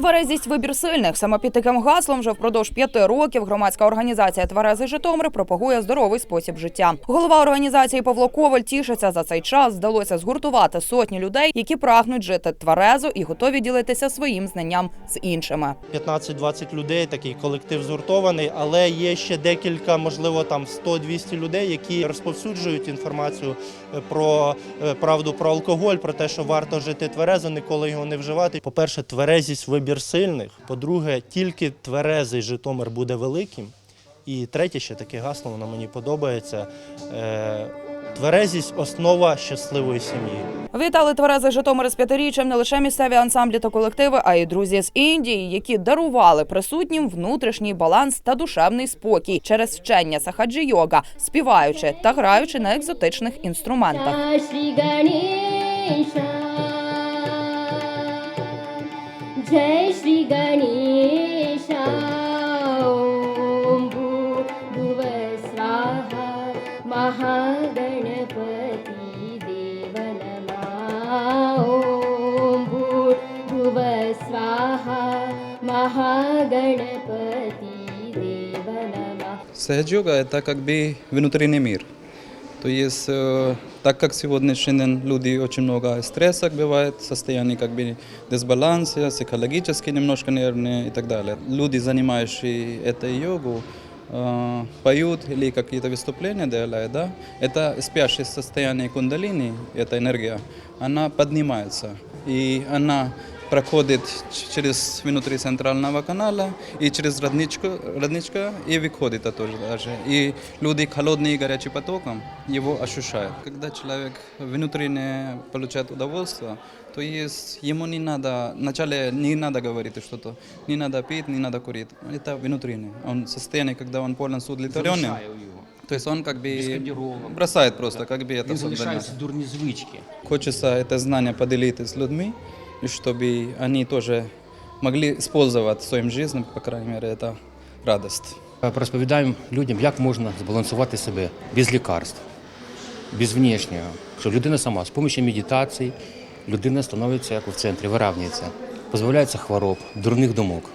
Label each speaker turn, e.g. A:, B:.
A: Тверезість вибір сильних. Саме під таким гаслом вже впродовж п'яти років громадська організація Тверезий Житомир пропагує здоровий спосіб життя. Голова організації Павло Коваль тішиться за цей час. Вдалося згуртувати сотні людей, які прагнуть жити тверезо і готові ділитися своїм знанням з іншими.
B: 15-20 людей, такий колектив згуртований, але є ще декілька, можливо, там 100-200 людей, які розповсюджують інформацію е, про е, правду про алкоголь, про те, що варто жити тверезо, ніколи його не вживати. По-перше, тверезість вибір сильних. По-друге, тільки тверезий Житомир буде великим. І третє, ще таке гасло, воно мені подобається. Е, Тверезість основа щасливої сім'ї.
A: Вітали тверезий Житомир з п'ятиріччям не лише місцеві ансамблі та колективи, а й друзі з Індії, які дарували присутнім внутрішній баланс та душевний спокій через вчення сахаджі йога, співаючи та граючи на екзотичних інструментах.
C: महागणपति देव नमः
D: Сахаджога – это как бы внутренний мир. То есть, э, так как сегодняшний день люди очень много стресса бывает, состояние как бы дисбаланса, психологически немножко нервные и так далее. Люди, занимающие этой йогу, э, поют или какие-то выступления делают, да, это спящее состояние кундалини, эта энергия, она поднимается. И она проходит ч- через внутри центрального канала и через родничку, родничка и выходит тоже даже. И люди холодный и горячий потоком его ощущают. Когда человек внутренне получает удовольствие, то есть ему не надо, вначале не надо говорить что-то, не надо пить, не надо курить. Это внутреннее. Он состояние, когда он полностью удовлетворенный.
E: залишає його.
D: То есть он как бы
E: Бескандирован.
D: бросает просто, как бы это
E: Він
D: создание.
E: залишаються дурні звички.
D: Хочется это знание поделиться с людьми, и чтобы они тоже могли использовать в своем жизни, по крайней мере, это радость.
E: Розповідаємо людям, як можна збалансувати себе без лікарств, без внешнього. щоб людина сама з допомогою медитації людина становиться як в центрі, виравнюється, позбавляється хвороб, дурних думок.